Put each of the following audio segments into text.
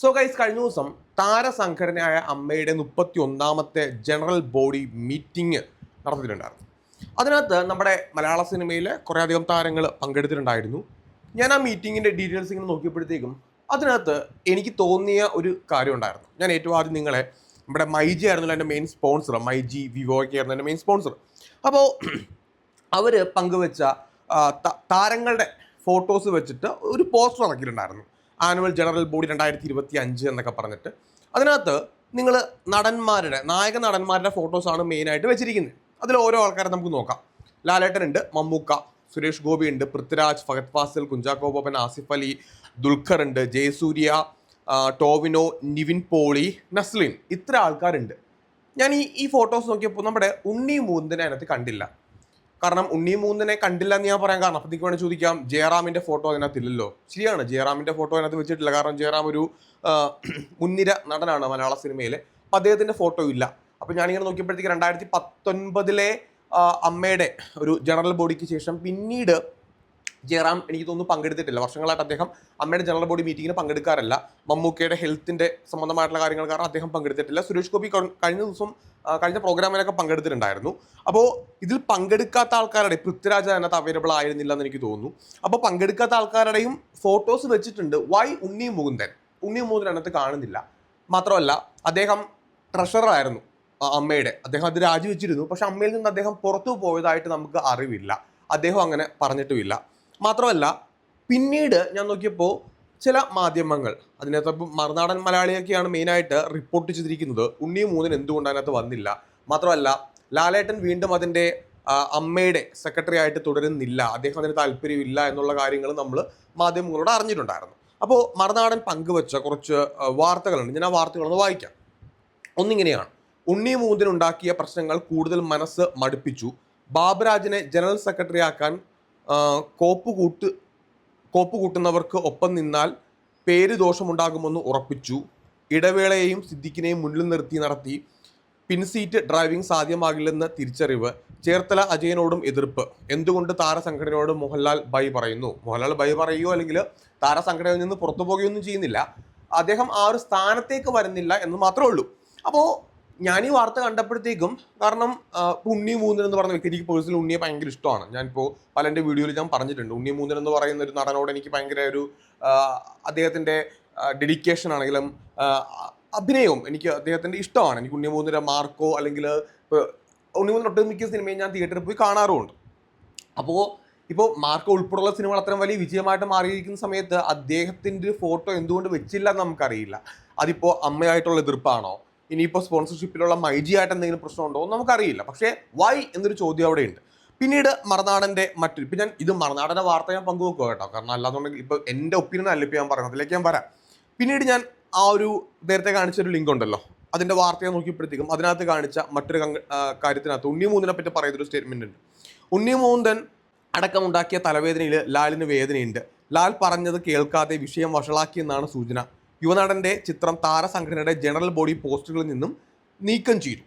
So guys കഴിഞ്ഞ ദിവസം താരസംഘടനയായ അമ്മയുടെ മുപ്പത്തി ഒന്നാമത്തെ ജനറൽ ബോഡി മീറ്റിംഗ് നടത്തിയിട്ടുണ്ടായിരുന്നു. അതിനകത്ത് നമ്മുടെ മലയാള സിനിമയിലെ കുറേയധികം താരങ്ങൾ പങ്കെടുത്തിട്ടുണ്ടായിരുന്നു. ഞാൻ ആ മീറ്റിങ്ങിന്റെ ഡീറ്റെയിൽസ് ഇങ്ങനെ നോക്കിയപ്പോഴത്തേക്കും അതിനകത്ത് എനിക്ക് തോന്നിയ ഒരു കാര്യം ഉണ്ടായിരുന്നു. ഞാൻ ഏറ്റവും ആദ്യം നിങ്ങളെ നമ്മുടെ മൈജി ആയിരുന്നല്ലോ എന്റെ മെയിൻ സ്പോൺസർ മൈജി വിവോയ്ക്ക് ആയിരുന്നു എന്റെ മെയിൻ സ്പോൺസർ അപ്പോൾ അവർ പങ്കുവെച്ച താരങ്ങളുടെ ഫോട്ടോസ് വെച്ചിട്ട് ഒരു പോസ്റ്റർ ഇറക്കിയിട്ടുണ്ടായിരുന്നു ആനുവൽ ജനറൽ ബോഡി രണ്ടായിരത്തി ഇരുപത്തി അഞ്ച് എന്നൊക്കെ പറഞ്ഞിട്ട് അതിനകത്ത് നിങ്ങൾ നടന്മാരുടെ നായക നടന്മാരുടെ ഫോട്ടോസാണ് മെയിനായിട്ട് വെച്ചിരിക്കുന്നത്. അതിൽ ഓരോ ആൾക്കാരെ നമുക്ക് നോക്കാം. ലാലേട്ടൻ ഉണ്ട് മമ്മൂക്ക സുരേഷ് ഗോപി ഉണ്ട് പൃഥ്വിരാജ് ഫഹദ് ഫാസിൽ കുഞ്ചാക്കോ ബോബൻ ആസിഫ് അലി ദുൽഖർ ഉണ്ട് ജയസൂര്യ ടോവിനോ നിവിൻ പോളി നസ്ലിൻ. ഇത്ര ആൾക്കാരുണ്ട്. ഞാൻ ഈ ഈ ഫോട്ടോസ് നോക്കിയപ്പോൾ നമ്മുടെ ഉണ്ണി മൂന്നിനെ അതിനകത്ത് കണ്ടില്ല. കാരണം ഉണ്ണി മൂന്നിനെ കണ്ടില്ല എന്ന് ഞാൻ പറയാൻ കാരണം. അപ്പം നിങ്ങൾക്ക് വേണമെങ്കിൽ ചോദിക്കാം ജയറാമിന്റെ ഫോട്ടോ അതിനകത്ത് ഇല്ലല്ലോ ശരിയാണ് ജയറാമിന്റെ ഫോട്ടോ അതിനകത്ത് വെച്ചിട്ടില്ല. കാരണം ജയറാം ഒരു മുൻനിര നടനാണ് മലയാള സിനിമയിൽ അപ്പം അദ്ദേഹത്തിന്റെ ഫോട്ടോ ഇല്ല. അപ്പം ഞാനിങ്ങനെ നോക്കിയപ്പോഴത്തേക്ക് രണ്ടായിരത്തി പത്തൊൻപതിലെ അമ്മയുടെ ഒരു ജനറൽ ബോഡിക്ക് ശേഷം പിന്നീട് ജയറാം എനിക്ക് തോന്നുന്നു പങ്കെടുത്തിട്ടില്ല. വർഷങ്ങളായിട്ട് അദ്ദേഹം അമ്മയുടെ ജനറൽ ബോഡി മീറ്റിങ്ങിന് പങ്കെടുക്കാറില്ല. മമ്മൂക്കയുടെ ഹെൽത്തിന്റെ സംബന്ധമായിട്ടുള്ള കാര്യങ്ങൾ കാരണം അദ്ദേഹം പങ്കെടുത്തിട്ടില്ല. സുരേഷ് ഗോപി കഴിഞ്ഞ ദിവസം കഴിഞ്ഞ പ്രോഗ്രാമിലൊക്കെ പങ്കെടുത്തിട്ടുണ്ടായിരുന്നു. അപ്പോൾ ഇതിൽ പങ്കെടുക്കാത്ത ആൾക്കാരുടെ പൃഥ്വിരാജ് അതിനകത്ത് അവൈലബിൾ ആയിരുന്നില്ല എന്ന് എനിക്ക് തോന്നുന്നു. അപ്പോൾ പങ്കെടുക്കാത്ത ആൾക്കാരുടെയും ഫോട്ടോസ് വെച്ചിട്ടുണ്ട്. വൈ ഉണ്ണി മുകുന്ദൻ. ഉണ്ണി മുകുന്ദൻ അതിനകത്ത് കാണുന്നില്ല. മാത്രമല്ല അദ്ദേഹം ആ, അമ്മയുടെ. അദ്ദേഹം അത് രാജിവെച്ചിരുന്നു. പക്ഷെ അമ്മയിൽ നിന്ന് അദ്ദേഹം പുറത്തു പോയതായിട്ട് നമുക്ക് അറിവില്ല. അദ്ദേഹം അങ്ങനെ പറഞ്ഞിട്ടുമില്ല. മാത്രമല്ല പിന്നീട് ഞാൻ നോക്കിയപ്പോൾ ചില മാധ്യമങ്ങൾ അതിനകത്ത് ഇപ്പം മറുനാടൻ മലയാളിയൊക്കെയാണ് മെയിനായിട്ട് റിപ്പോർട്ട് ചെയ്തിരിക്കുന്നത്. ഉണ്ണി മൂന്നിന് എന്തുകൊണ്ട് അതിനകത്ത് വന്നില്ല? മാത്രമല്ല ലാലേട്ടൻ വീണ്ടും അതിന്റെ അമ്മയുടെ സെക്രട്ടറി ആയിട്ട് തുടരുന്നില്ല. അദ്ദേഹം അതിന് താല്പര്യമില്ല എന്നുള്ള കാര്യങ്ങൾ നമ്മൾ മാധ്യമങ്ങളോട് അറിഞ്ഞിട്ടുണ്ടായിരുന്നു. അപ്പോൾ മറുനാടൻ പങ്കുവച്ച കുറച്ച് വാർത്തകളുണ്ട്. ഞാൻ ആ വാർത്തകളൊന്ന് വായിക്കാം. ഒന്നിങ്ങനെയാണ്. ഉണ്ണി മൂന്നിനുണ്ടാക്കിയ പ്രശ്നങ്ങൾ കൂടുതൽ മനസ്സ് മടുപ്പിച്ചു. ബാബുരാജിനെ ജനറൽ സെക്രട്ടറി ആക്കാൻ കോപ്പ് കൂട്ട് കോപ്പ് കൂട്ടുന്നവർക്ക് ഒപ്പം നിന്നാൽ പേര് ദോഷമുണ്ടാകുമെന്ന് ഉറപ്പിച്ചു. ഇടവേളയെയും സിദ്ദിഖിനെയും മുന്നിൽ നിർത്തി നടത്തി. പിൻസീറ്റ് ഡ്രൈവിംഗ് സാധ്യമാകില്ലെന്ന് തിരിച്ചറിവ്. ചേർത്തല അജയനോടും എതിർപ്പ്. എന്തുകൊണ്ട് താരസംഘടനയോട് മോഹൻലാൽ ബൈ പറയുന്നു? മോഹൻലാൽ ബൈ പറയുകയോ അല്ലെങ്കിൽ താരസംഘടനയിൽ നിന്ന് പുറത്തു പോകുകയൊന്നും ചെയ്യുന്നില്ല. അദ്ദേഹം ആ ഒരു സ്ഥാനത്തേക്ക് വരുന്നില്ല എന്ന് മാത്രമേ ഉള്ളൂ. അപ്പോൾ ഞാൻ ഈ വാർത്ത കണ്ടപ്പോഴത്തേക്കും കാരണം ഉണ്ണി മൂന്നൻ എന്ന് പറഞ്ഞ വ്യക്തി എനിക്ക് പേഴ്സണൽ ഉണ്ണിയെ ഭയങ്കര ഇഷ്ടമാണ്. ഞാനിപ്പോൾ പല എന്റെ വീഡിയോയിൽ ഞാൻ പറഞ്ഞിട്ടുണ്ട്. ഉണ്ണി മൂന്നൻ എന്ന് പറയുന്ന ഒരു നടനോട് എനിക്ക് ഭയങ്കര ഒരു അദ്ദേഹത്തിന്റെ ഡെഡിക്കേഷൻ ആണെങ്കിലും അഭിനയവും എനിക്ക് അദ്ദേഹത്തിന്റെ ഇഷ്ടമാണ്. എനിക്ക് ഉണ്ണി മൂന്നര മാർക്കോ അല്ലെങ്കിൽ ഉണ്ണി മൂന്നര ഒട്ടുമിക്ക സിനിമയും ഞാൻ തിയേറ്ററിൽ പോയി കാണാറുമുണ്ട്. അപ്പോൾ ഇപ്പോൾ മാർക്കോ ഉൾപ്പെടെയുള്ള സിനിമകൾ അത്രയും വലിയ വിജയമായിട്ട് മാറിയിരിക്കുന്ന സമയത്ത് അദ്ദേഹത്തിന്റെ ഫോട്ടോ എന്തുകൊണ്ട് വെച്ചില്ല എന്ന് നമുക്കറിയില്ല. അതിപ്പോൾ അമ്മയായിട്ടുള്ള എതിർപ്പാണോ? ഇനിയിപ്പോൾ സ്പോൺസർഷിപ്പിലുള്ള മൈജി ആയിട്ട് എന്തെങ്കിലും പ്രശ്നമുണ്ടോ എന്ന് നമുക്കറിയില്ല. പക്ഷേ വൈ എന്നൊരു ചോദ്യം അവിടെയുണ്ട്. പിന്നീട് മറുനാടന്റെ മറ്റൊരു ഇപ്പം ഞാൻ ഇത് മറുനാടന്റെ വാർത്ത ഞാൻ പങ്കുവെക്കുക കേട്ടോ. കാരണം അല്ലാന്നുണ്ടെങ്കിൽ ഇപ്പോൾ എന്റെ ഒപ്പീനിയൻ അല്ല ഇപ്പോൾ ഞാൻ പറയുന്നത്. അതിലേക്ക് ഞാൻ വരാം. പിന്നീട് ഞാൻ ആ ഒരു നേരത്തെ കാണിച്ചൊരു ലിങ്ക് ഉണ്ടല്ലോ. അതിന്റെ വാർത്തയെ നോക്കിയപ്പോഴത്തേക്കും അതിനകത്ത് കാണിച്ച മറ്റൊരു കാര്യത്തിനകത്ത് ഉണ്ണി മൂന്നിനെ പറ്റി പറയുന്നൊരു സ്റ്റേറ്റ്മെന്റ് ഉണ്ട്. ഉണ്ണി മൂന്തൻ അടക്കമുണ്ടാക്കിയ തലവേദനയിൽ ലാലിന് വേദനയുണ്ട്. ലാൽ പറഞ്ഞത് കേൾക്കാതെ വിഷയം വഷളാക്കിയെന്നാണ് സൂചന. യുവനടന്റെ ചിത്രം താരസംഘടനയുടെ ജനറൽ ബോഡി പോസ്റ്ററുകളിൽ നിന്നും നീക്കം ചെയ്തു.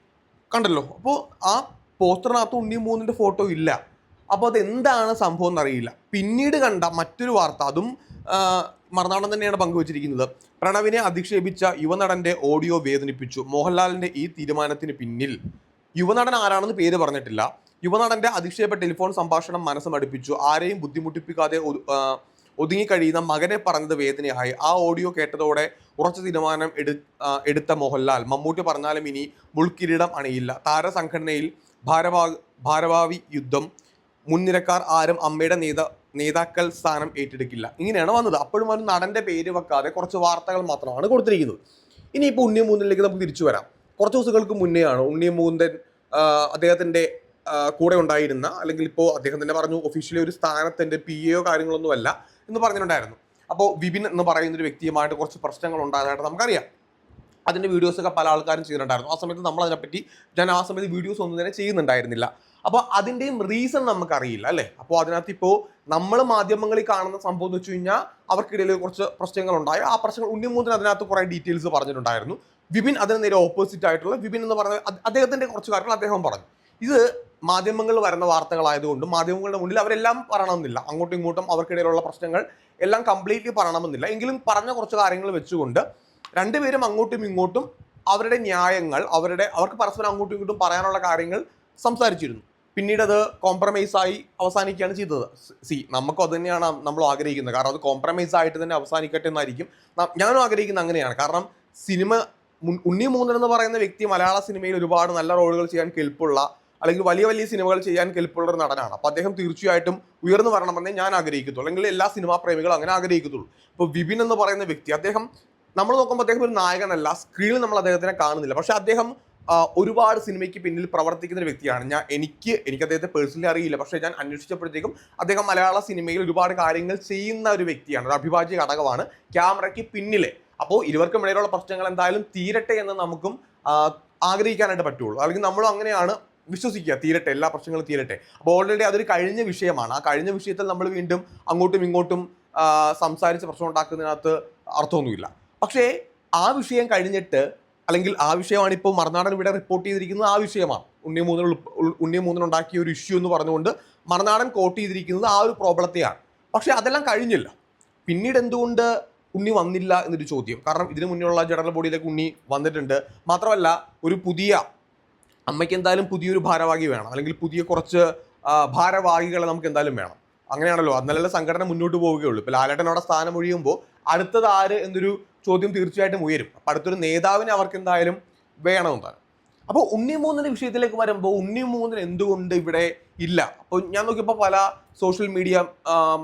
കണ്ടല്ലോ? അപ്പോൾ ആ പോസ്റ്ററിനകത്ത് ഉണ്ണി മൂന്നിന്റെ ഫോട്ടോ ഇല്ല. അപ്പോൾ അത് എന്താണ് സംഭവം എന്നറിയില്ല. പിന്നീട് കണ്ട മറ്റൊരു വാർത്ത അതും മറന്നാടൻ തന്നെയാണ് പങ്കുവച്ചിരിക്കുന്നത്. പ്രണവിനെ അധിക്ഷേപിച്ച യുവനടന്റെ ഓഡിയോ വേദനിപ്പിച്ചു. മോഹൻലാലിന്റെ ഈ തീരുമാനത്തിന് പിന്നിൽ. യുവനടൻ ആരാണെന്ന് പേര് പറഞ്ഞിട്ടില്ല. യുവനടന്റെ അധിക്ഷേപ ടെലിഫോൺ സംഭാഷണം മനസ്സ് മടുപ്പിച്ചു ആരെയും ബുദ്ധിമുട്ടിപ്പിക്കാതെ ഒതുങ്ങിക്കഴിയുന്ന മകനെ പറഞ്ഞത് വേദനയായി. ആ ഓഡിയോ കേട്ടതോടെ ഉറച്ച തീരുമാനം എടു എടുത്ത മോഹൻലാൽ. മമ്മൂട്ടി പറഞ്ഞാലും ഇനി മുൾക്കിരീടം അണിയില്ല. താരസംഘടനയിൽ ഭാരവാ ഭാരവാവി യുദ്ധം മുൻനിരക്കാർ ആരും അമ്മയുടെ നേത നേതാക്കൾ സ്ഥാനം ഏറ്റെടുക്കില്ല. ഇങ്ങനെയാണ് വന്നത്. അപ്പോഴും ഒരു നടന്റെ പേര് വെക്കാതെ കുറച്ച് വാർത്തകൾ മാത്രമാണ് കൊടുത്തിരിക്കുന്നത്. ഇനിയിപ്പോൾ ഉണ്ണി മൂന്നിലേക്ക് നമുക്ക് തിരിച്ചു വരാം. കുറച്ച് ദിവസങ്ങൾക്ക് മുന്നേയാണ് ഉണ്ണി അദ്ദേഹത്തിന്റെ കൂടെ ഉണ്ടായിരുന്ന അല്ലെങ്കിൽ ഇപ്പോൾ അദ്ദേഹം തന്നെ പറഞ്ഞു ഒഫീഷ്യലി ഒരു സ്ഥാനത്തിന്റെ പി എയോ കാര്യങ്ങളൊന്നുമല്ല എന്ന് പറഞ്ഞിട്ടുണ്ടായിരുന്നു. അപ്പോൾ വിപിൻ എന്ന് പറയുന്ന ഒരു വ്യക്തിയുമായിട്ട് കുറച്ച് പ്രശ്നങ്ങൾ ഉണ്ടായതായിട്ട് നമുക്കറിയാം. അതിന്റെ വീഡിയോസൊക്കെ പല ആൾക്കാരും ചെയ്യുന്നുണ്ടായിരുന്നു ആ സമയത്ത് നമ്മൾ അതിനെപ്പറ്റി ഞാൻ ആ സമയത്ത് വീഡിയോസ് ഒന്നും തന്നെ ചെയ്യുന്നുണ്ടായിരുന്നില്ല. അപ്പോൾ അതിന്റെയും റീസൺ നമുക്കറിയില്ല അല്ലേ? അപ്പോൾ അതിനകത്ത് ഇപ്പോൾ നമ്മൾ മാധ്യമങ്ങളിൽ കാണുന്ന സംഭവം എന്ന് വെച്ച് കഴിഞ്ഞാൽ അവർക്കിടയിൽ കുറച്ച് പ്രശ്നങ്ങൾ ഉണ്ടായി ആ പ്രശ്നങ്ങൾ ഉണ്ണിമൂന്നിന് അതിനകത്ത് കുറേ ഡീറ്റെയിൽസ് പറഞ്ഞിട്ടുണ്ടായിരുന്നു. വിപിൻ അതിന് നേരെ ഓപ്പോസിറ്റ് ആയിട്ടുള്ള വിപിൻ എന്ന് പറഞ്ഞ അദ്ദേഹത്തിന്റെ കുറച്ച് കാര്യങ്ങൾ അദ്ദേഹം പറഞ്ഞു. ഇത് മാധ്യമങ്ങളിൽ വരുന്ന വാർത്തകളായതുകൊണ്ട് മാധ്യമങ്ങളുടെ മുന്നിൽ അവരെല്ലാം പറയണമെന്നില്ല. അങ്ങോട്ടും ഇങ്ങോട്ടും അവർക്കിടയിലുള്ള പ്രശ്നങ്ങൾ എല്ലാം കംപ്ലീറ്റ്ലി പറയണമെന്നില്ല. എങ്കിലും പറഞ്ഞ കുറച്ച് കാര്യങ്ങൾ വെച്ചുകൊണ്ട് രണ്ടുപേരും അങ്ങോട്ടും ഇങ്ങോട്ടും അവരുടെ ന്യായങ്ങൾ അവരുടെ അവർക്ക് പരസ്പരം അങ്ങോട്ടും ഇങ്ങോട്ടും പറയാനുള്ള കാര്യങ്ങൾ സംസാരിച്ചിരുന്നു. പിന്നീട് അത് കോംപ്രമൈസ് ആയി അവസാനിക്കുകയാണ് ചെയ്തത്. സി നമുക്ക് അത് തന്നെയാണ് നമ്മൾ ആഗ്രഹിക്കുന്നത്. കാരണം അത് കോംപ്രമൈസ് ആയിട്ട് തന്നെ അവസാനിക്കട്ടെ എന്നായിരിക്കും ഞാനും ആഗ്രഹിക്കുന്നത് അങ്ങനെയാണ്. കാരണം സിനിമ ഉണ്ണി മൂന്നൻ എന്ന് പറയുന്ന വ്യക്തി മലയാള സിനിമയിൽ ഒരുപാട് നല്ല റോളുകൾ ചെയ്യാൻ കെൽപ്പുള്ള അല്ലെങ്കിൽ വലിയ വലിയ സിനിമകൾ ചെയ്യാൻ കെൽപ്പുള്ള ഒരു നടനാണ്. അപ്പോൾ അദ്ദേഹം തീർച്ചയായിട്ടും ഉയർന്നു വരണമെന്നേ ഞാൻ ആഗ്രഹിക്കത്തുള്ളൂ അല്ലെങ്കിൽ എല്ലാ സിനിമാ പ്രേമികളും അങ്ങനെ ആഗ്രഹിക്കത്തുള്ളൂ. ഇപ്പോൾ വിപിൻ എന്ന് പറയുന്ന വ്യക്തി അദ്ദേഹം നമ്മൾ നോക്കുമ്പോൾ അദ്ദേഹം ഒരു നായകനല്ല. സ്ക്രീനിൽ നമ്മൾ അദ്ദേഹത്തിനെ കാണുന്നില്ല. പക്ഷെ അദ്ദേഹം ഒരുപാട് സിനിമയ്ക്ക് പിന്നിൽ പ്രവർത്തിക്കുന്ന ഒരു വ്യക്തിയാണ്. ഞാൻ എനിക്ക് എനിക്ക് അദ്ദേഹത്തെ പേഴ്സണലി അറിയില്ല. പക്ഷേ ഞാൻ അന്വേഷിച്ചപ്പോഴത്തേക്കും അദ്ദേഹം മലയാള സിനിമയിൽ ഒരുപാട് കാര്യങ്ങൾ ചെയ്യുന്ന ഒരു വ്യക്തിയാണ്. ഒരു അഭിഭാജ്യ ഘടകമാണ് ക്യാമറയ്ക്ക് പിന്നിലെ. അപ്പോൾ ഇരുവർക്കും ഇടയിലുള്ള പ്രശ്നങ്ങൾ എന്തായാലും തീരട്ടെ എന്ന് നമുക്കും ആഗ്രഹിക്കാനായിട്ട് പറ്റുള്ളൂ. അല്ലെങ്കിൽ നമ്മളും അങ്ങനെയാണ് വിശ്വസിക്കുക. തീരട്ടെ എല്ലാ പ്രശ്നങ്ങളും തീരട്ടെ. അപ്പോൾ ഓൾറെഡി അതൊരു കഴിഞ്ഞ വിഷയമാണ്. ആ കഴിഞ്ഞ വിഷയത്തിൽ നമ്മൾ വീണ്ടും അങ്ങോട്ടും ഇങ്ങോട്ടും സംസാരിച്ച് പ്രശ്നം ഉണ്ടാക്കുന്നതിനകത്ത് അർത്ഥമൊന്നുമില്ല. പക്ഷേ ആ വിഷയം കഴിഞ്ഞിട്ട് അല്ലെങ്കിൽ ആ വിഷയമാണ് ഇപ്പോൾ മറുനാടൻ ഇവിടെ റിപ്പോർട്ട് ചെയ്തിരിക്കുന്നത് ആ വിഷയമാണ്. ഉണ്ണി മൂന്നിൽ ഉണ്ണി മൂന്നിനുണ്ടാക്കിയ ഒരു ഇഷ്യൂ എന്ന് പറഞ്ഞുകൊണ്ട് മറുനാടൻ കോട്ട് ചെയ്തിരിക്കുന്നത് ആ ഒരു പ്രോബ്ലത്തെയാണ്. പക്ഷേ അതെല്ലാം കഴിഞ്ഞില്ല. പിന്നീട് എന്തുകൊണ്ട് ഉണ്ണി വന്നില്ല എന്നൊരു ചോദ്യം. കാരണം ഇതിനു മുന്നേയുള്ള ജനറൽ ബോഡിയിലേക്ക് ഉണ്ണി വന്നിട്ടുണ്ട്. മാത്രമല്ല ഒരു പുതിയ അമ്മയ്ക്ക് എന്തായാലും പുതിയൊരു ഭാരവാഹി വേണം. അല്ലെങ്കിൽ പുതിയ കുറച്ച് ഭാരവാഹികളെ നമുക്ക് എന്തായാലും വേണം. അങ്ങനെയാണല്ലോ. അന്നലല്ല സംഘടന മുന്നോട്ട് പോവുകയുള്ളൂ. ഇപ്പോൾ ലാലേട്ടൻ അവിടെ സ്ഥാനം ഒഴിയുമ്പോൾ അടുത്തത് ആര് എന്നൊരു ചോദ്യം തീർച്ചയായിട്ടും ഉയരും. അപ്പം അടുത്തൊരു നേതാവിനെ അവർക്ക് എന്തായാലും വേണമെന്നാണ്. അപ്പോൾ ഉണ്ണി മൂന്നിന്റെ വിഷയത്തിലേക്ക് വരുമ്പോൾ ഉണ്ണി മൂന്നിന് എന്തുകൊണ്ട് ഇവിടെ ഇല്ല? അപ്പോൾ ഞാൻ നോക്കിയപ്പോൾ പല സോഷ്യൽ മീഡിയ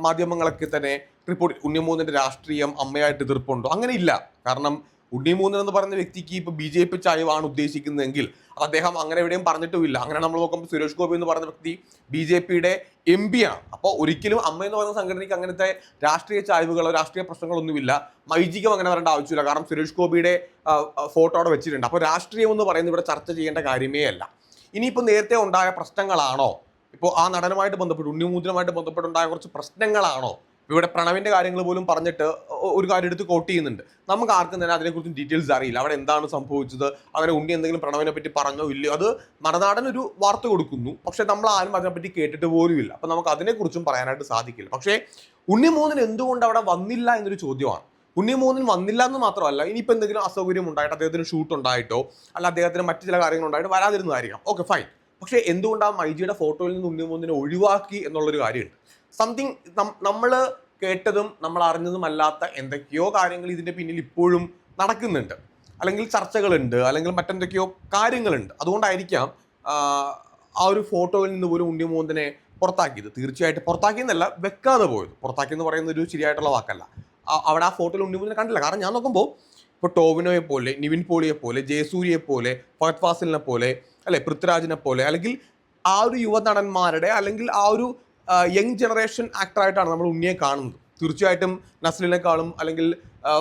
മാധ്യമങ്ങളൊക്കെ തന്നെ റിപ്പോർട്ട് ഉണ്ണി മൂന്നിന്റെ രാഷ്ട്രീയം അമ്മയായിട്ട് എതിർപ്പുണ്ടോ? അങ്ങനെ ഇല്ല. കാരണം ഉണ്ണി മൂന്നൻ എന്ന് പറയുന്ന വ്യക്തിക്ക് ഇപ്പോൾ ബി ജെ പി ചായവാണ് ഉദ്ദേശിക്കുന്നതെങ്കിൽ അദ്ദേഹം അങ്ങനെ എവിടെയും പറഞ്ഞിട്ടുമില്ല. അങ്ങനെ നമ്മൾ നോക്കുമ്പോൾ സുരേഷ് ഗോപി എന്ന് പറയുന്ന വ്യക്തി ബി ജെ പിയുടെ എം പി ആണ്. അപ്പോൾ ഒരിക്കലും അമ്മ എന്ന് പറയുന്ന സംഘടനയ്ക്ക് അങ്ങനത്തെ രാഷ്ട്രീയ ചായ്വുകളോ രാഷ്ട്രീയ പ്രശ്നങ്ങളൊന്നുമില്ല മൈജിക്കും അങ്ങനെ വരേണ്ട ആവശ്യമില്ല. കാരണം സുരേഷ് ഗോപിയുടെ ഫോട്ടോ അവിടെ വെച്ചിട്ടുണ്ട്. അപ്പോൾ രാഷ്ട്രീയം എന്ന് പറയുന്നത് ഇവിടെ ചർച്ച ചെയ്യേണ്ട കാര്യമേ അല്ല. ഇനിയിപ്പോൾ നേരത്തെ ഉണ്ടായ പ്രശ്നങ്ങളാണോ? ഇപ്പോൾ ആ നടനുമായിട്ട് ബന്ധപ്പെട്ട് ഉണ്ണിമൂത്രമായിട്ട് ബന്ധപ്പെട്ടുണ്ടായ കുറച്ച് പ്രശ്നങ്ങളാണോ? ഇവിടെ പ്രണവിന്റെ കാര്യങ്ങൾ പോലും പറഞ്ഞിട്ട് ഒരു കാര്യം എടുത്ത് കോട്ട് ചെയ്യുന്നുണ്ട്. നമുക്ക് ആർക്കും തന്നെ അതിനെക്കുറിച്ച് ഡീറ്റെയിൽസ് അറിയില്ല. അവിടെ എന്താണ് സംഭവിച്ചത്? അങ്ങനെ ഉണ്ണി എന്തെങ്കിലും പ്രണവിനെ പറ്റി പറഞ്ഞോ ഇല്ലയോ? അത് മറുനാടൻ ഒരു വാർത്ത കൊടുക്കുന്നു. പക്ഷെ നമ്മൾ ആരും അതിനെപ്പറ്റി കേട്ടിട്ട് പോലുമില്ല അപ്പൊ നമുക്ക് അതിനെക്കുറിച്ചും പറയാനായിട്ട് സാധിക്കില്ല. പക്ഷേ ഉണ്ണി മോഹൻ എന്തുകൊണ്ട് അവിടെ വന്നില്ല എന്നൊരു ചോദ്യമാണ്. ഉണ്ണി മോഹൻ വന്നില്ല എന്ന് മാത്രമല്ല ഇനിയിപ്പോൾ എന്തെങ്കിലും അസൗകര്യം ഉണ്ടായിട്ട് അദ്ദേഹത്തിന് ഷൂട്ട് ഉണ്ടായിട്ടോ അല്ല അദ്ദേഹത്തിന് മറ്റു ചില കാര്യങ്ങൾ ഉണ്ടായിട്ട് വരാതിരുന്നതായിരിക്കാം. ഓക്കെ ഫൈൻ പക്ഷേ എന്തുകൊണ്ടാണ് മൈജിയുടെ ഫോട്ടോയിൽ നിന്ന് ഉണ്ണി മോഹനെ ഒഴിവാക്കി എന്നുള്ളൊരു കാര്യമുണ്ട്. സംതിങ് നമ്മൾ കേട്ടതും നമ്മൾ അറിഞ്ഞതും അല്ലാത്ത എന്തൊക്കെയോ കാര്യങ്ങൾ ഇതിന്റെ പിന്നിൽ ഇപ്പോഴും നടക്കുന്നുണ്ട്. അല്ലെങ്കിൽ ചർച്ചകളുണ്ട് അല്ലെങ്കിൽ മറ്റെന്തൊക്കെയോ കാര്യങ്ങളുണ്ട്. അതുകൊണ്ടായിരിക്കാം ആ, ഒരു ഫോട്ടോയിൽ നിന്ന് പോലും ഉണ്ണിമോന്തിനെ പുറത്താക്കിയത്. തീർച്ചയായിട്ടും പുറത്താക്കിയെന്നല്ല വെക്കാതെ പോയത്. പുറത്താക്കി എന്ന് പറയുന്നത് ഒരു ശരിയായിട്ടുള്ള വാക്കല്ല. അവിടെ ആ ഫോട്ടോയിൽ ഉണ്ണിമോന്തിനെ കണ്ടില്ല. കാരണം ഞാൻ നോക്കുമ്പോൾ ഇപ്പോൾ ടോവിനോയെ പോലെ നിവിൻ പോളിയെ പോലെ ജയസൂര്യയെ പോലെ ഫഹദ് ഫാസിലിനെ പോലെ അല്ലെ പൃഥ്വിരാജിനെ പോലെ അല്ലെങ്കിൽ ആ ഒരു യുവനടന്മാരുടെ അല്ലെങ്കിൽ ആ ഒരു യങ് ജനറേഷൻ ആക്ടറായിട്ടാണ് നമ്മൾ ഉണ്ണിയെ കാണുന്നത്. തീർച്ചയായിട്ടും നസ്ലിനേക്കാളും അല്ലെങ്കിൽ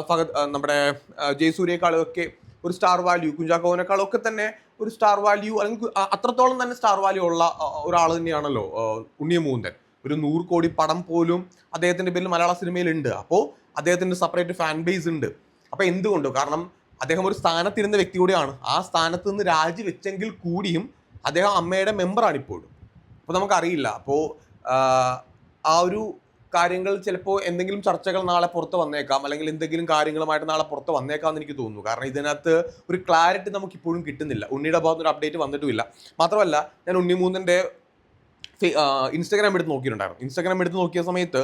ഫഹദ് നമ്മുടെ ജയസൂര്യേക്കാളും ഒക്കെ ഒരു സ്റ്റാർ വാല്യൂ കുഞ്ചാക്കോവിനേക്കാളും ഒക്കെ തന്നെ ഒരു സ്റ്റാർ വാല്യൂ അല്ലെങ്കിൽ അത്രത്തോളം തന്നെ സ്റ്റാർ വാല്യൂ ഉള്ള ഒരാൾ തന്നെയാണല്ലോ ഉണ്ണിയ ഉണ്ണിയമൂന്തൻ ഒരു നൂറ് കോടി പടം പോലും അദ്ദേഹത്തിന്റെ പേരിൽ മലയാള സിനിമയിലുണ്ട്. അപ്പോൾ അദ്ദേഹത്തിന്റെ സെപ്പറേറ്റ് ഫാൻ ബേസ് ഉണ്ട്. അപ്പോൾ എന്തുകൊണ്ട്? കാരണം അദ്ദേഹം ഒരു സ്ഥാനത്തിരുന്ന വ്യക്തി കൂടിയാണ്. ആ സ്ഥാനത്ത് നിന്ന് രാജിവെച്ചെങ്കിൽ കൂടിയും അദ്ദേഹം അമ്മയുടെ മെമ്പറാണ് ഇപ്പോഴും. അപ്പോൾ നമുക്കറിയില്ല. അപ്പോൾ ആ ഒരു കാര്യങ്ങൾ ചിലപ്പോൾ എന്തെങ്കിലും ചർച്ചകൾ നാളെ പുറത്ത് വന്നേക്കാം. അല്ലെങ്കിൽ എന്തെങ്കിലും കാര്യങ്ങളുമായിട്ട് നാളെ പുറത്ത് വന്നേക്കാം എന്ന് എനിക്ക് തോന്നുന്നു. കാരണം ഇതിനകത്ത് ഒരു ക്ലാരിറ്റി നമുക്ക് ഇപ്പോഴും കിട്ടുന്നില്ല. ഉണ്ണിയുടെ ഭാഗത്ത് ഒരു അപ്ഡേറ്റ് വന്നിട്ടുമില്ല. മാത്രമല്ല ഞാൻ ഉണ്ണി ഉണ്ണിമൂന്നിന്റെ ഇൻസ്റ്റാഗ്രാം എടുത്ത് നോക്കിയിട്ടുണ്ടായിരുന്നു. ഇൻസ്റ്റാഗ്രാം എടുത്ത് നോക്കിയ സമയത്ത്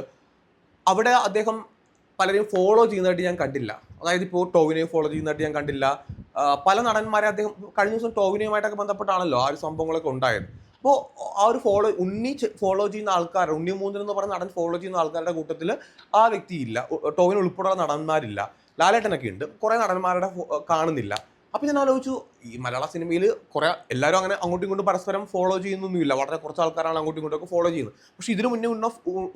അവിടെ അദ്ദേഹം പലരെയും ഫോളോ ചെയ്യുന്നതായിട്ട് ഞാൻ കണ്ടില്ല. അതായത് ഇപ്പോൾ ടോവിനെയും ഫോളോ ചെയ്യുന്നതായിട്ട് ഞാൻ കണ്ടില്ല. പല നടന്മാരെ അദ്ദേഹം കഴിഞ്ഞ ദിവസം ടോവിനെയുമായിട്ടൊക്കെ ബന്ധപ്പെട്ടാണല്ലോ ആ ഒരു സംഭവങ്ങളൊക്കെ ഉണ്ടായത്. അപ്പോൾ ആ ഒരു ഫോളോ ഉണ്ണി ഫോളോ ചെയ്യുന്ന ആൾക്കാർ ഉണ്ണി മൂന്നൻ എന്ന് പറഞ്ഞ നടൻ ഫോളോ ചെയ്യുന്ന ആൾക്കാരുടെ കൂട്ടത്തിൽ ആ വ്യക്തി ഇല്ല. ടോവിന് ഉൾപ്പെടെയുള്ള നടന്മാരില്ല. ലാലേട്ടനൊക്കെ ഉണ്ട്. കുറേ നടന്മാരുടെ കാണുന്നില്ല. അപ്പോൾ ഞാൻ ആലോചിച്ചു ഈ മലയാള സിനിമയിൽ കുറേ എല്ലാവരും അങ്ങനെ അങ്ങോട്ടും ഇങ്ങോട്ടും പരസ്പരം ഫോളോ ചെയ്യുന്നൊന്നുമില്ല. വളരെ കുറച്ച് ആൾക്കാരാണ് അങ്ങോട്ടും ഇങ്ങോട്ടും ഒക്കെ ഫോളോ ചെയ്യുന്നത്. പക്ഷേ ഇതിനു മുന്നേ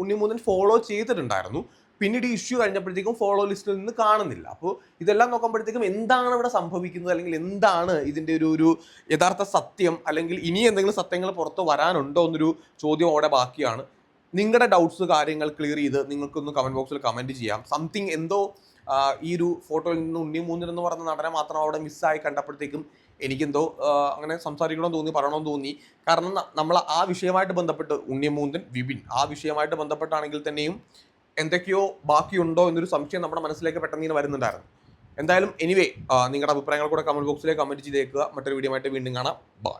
ഉണ്ണി മൂന്നൻ ഫോളോ ചെയ്തിട്ടുണ്ടായിരുന്നു. പിന്നീട് ഇഷ്യൂ കഴിഞ്ഞപ്പോഴത്തേക്കും ഫോളോ ലിസ്റ്റിൽ നിന്ന് കാണുന്നില്ല. അപ്പോൾ ഇതെല്ലാം നോക്കുമ്പോഴത്തേക്കും എന്താണ് ഇവിടെ സംഭവിക്കുന്നത്? അല്ലെങ്കിൽ എന്താണ് ഇതിന്റെ ഒരു ഒരു യഥാർത്ഥ സത്യം? അല്ലെങ്കിൽ ഇനി എന്തെങ്കിലും സത്യങ്ങൾ പുറത്ത് വരാനുണ്ടോ എന്നൊരു ചോദ്യം അവിടെ ബാക്കിയാണ്. നിങ്ങളുടെ ഡൗട്ട്സ് കാര്യങ്ങൾ ക്ലിയർ ചെയ്ത് നിങ്ങൾക്കൊന്ന് കമന്റ് ബോക്സിൽ കമന്റ് ചെയ്യാം. സംതിങ് എന്തോ ഈ ഒരു ഫോട്ടോയിൽ നിന്ന് ഉണ്ണി മൂന്നിൽ എന്ന് പറഞ്ഞ നടനെ മാത്രം അവിടെ മിസ്സായി കണ്ടപ്പോഴത്തേക്കും എനിക്കെന്തോ അങ്ങനെ സംസാരിക്കണമെന്ന് തോന്നി പറയണമെന്ന് തോന്നി. കാരണം നമ്മൾ ആ വിഷയമായിട്ട് ബന്ധപ്പെട്ട് ഉണ്ണിമൂന്തൻ വിപിൻ ആ വിഷയമായിട്ട് ബന്ധപ്പെട്ടാണെങ്കിൽ തന്നെയും എന്തൊക്കെയോ ബാക്കിയുണ്ടോ എന്നൊരു സംശയം നമ്മുടെ മനസ്സിലേക്ക് പെട്ടെന്ന് ഇങ്ങനെ വരുന്നുണ്ടായിരുന്നു. എന്തായാലും എനിവേ നിങ്ങളുടെ അഭിപ്രായങ്ങൾ കൂടെ കമന്റ് ബോക്സിലേക്ക് കമന്റ് ചെയ്തേക്കുക. മറ്റൊരു വീഡിയോ ആയിട്ട് വീണ്ടും കാണാം. ബൈ